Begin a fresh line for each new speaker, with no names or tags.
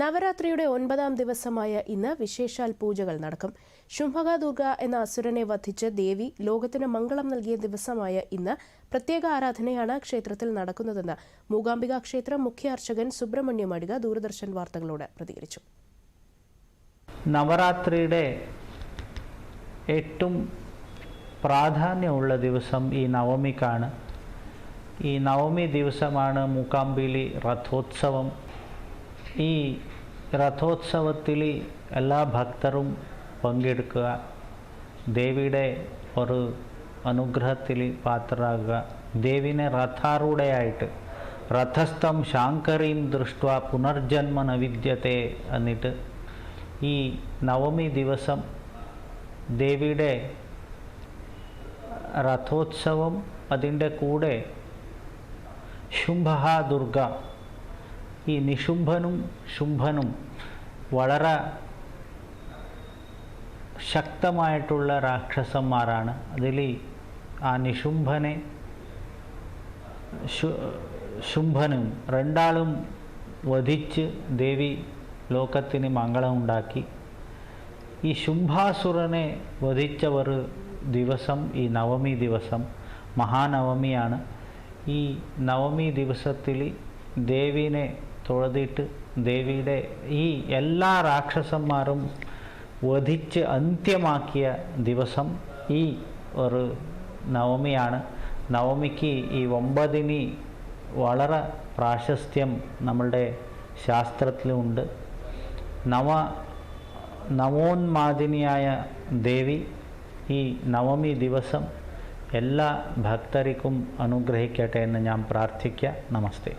നവരാത്രിയുടെ ഒൻപതാം ദിവസമായ ഇന്ന് വിശേഷാൽ പൂജകൾ നടക്കും. ശുംഭക ദുർഗ എന്ന അസുരനെ വധിച്ച് ദേവി ലോകത്തിന് മംഗളം നൽകിയ ദിവസമായ ഇന്ന് പ്രത്യേക ആരാധനയാണ് ക്ഷേത്രത്തിൽ നടക്കുന്നതെന്ന് മൂകാംബിക ക്ഷേത്രം മുഖ്യ അർച്ചകൻ സുബ്രഹ്മണ്യം അടിക ദൂരദർശൻ വാർത്തകളോട് പ്രതികരിച്ചു.
നവരാത്രിയുടെ ഏറ്റവും പ്രാധാന്യമുള്ള ദിവസം ഈ നവമിക്കാണ്. ഈ നവമി ദിവസമാണ് മൂകാംബിലി രഥോത്സവം. ഈ രഥോത്സവത്തിൽ എല്ലാ ഭക്തരും പങ്കെടുക്കുക ദേവിയുടെ ഒരു അനുഗ്രഹത്തിൽ പാത്രരാകുക ദേവിനെ രഥാറൂഢയായിട്ട് രഥസ്ഥം ശാങ്കരീം ദൃഷ്ട പുനർജന്മ നവിദ്യത്തെ എന്നിട്ട് ഈ നവമി ദിവസം ദേവിയുടെ രഥോത്സവം അതിന്റെ കൂടെ ശുംഭ ദുർഗ ഈ നിശുംഭനും ശുംഭനും വളരെ ശക്തമായിട്ടുള്ള രാക്ഷസന്മാരാണ്. അതിൽ ആ നിശുംഭനെ ശുംഭനും രണ്ടാളും വധിച്ച് ദേവി ലോകത്തിന് മംഗളമുണ്ടാക്കി ഈ ശുംഭാസുരനെ വധിച്ചവർ ദിവസം ഈ നവമി ദിവസം മഹാനവമിയാണ്. ഈ നവമി ദിവസത്തിൽ ദേവിനെ തൊഴുതിട്ട് ദേവിയുടെ ഈ എല്ലാ രാക്ഷസന്മാരും വധിച്ച് അന്ത്യമാക്കിയ ദിവസം ഈ ഒരു നവമിയാണ്. നവമിക്ക് ഈ ഒമ്പതിനി വളരെ പ്രാശസ്ത്യം നമ്മളുടെ ശാസ്ത്രത്തിലുണ്ട്. നവ നവോന്മാദിനിയായ ദേവി ഈ നവമി ദിവസം എല്ലാ ഭക്തർക്കും അനുഗ്രഹിക്കട്ടെ എന്ന് ഞാൻ പ്രാർത്ഥിക്കുക നമസ്തേ.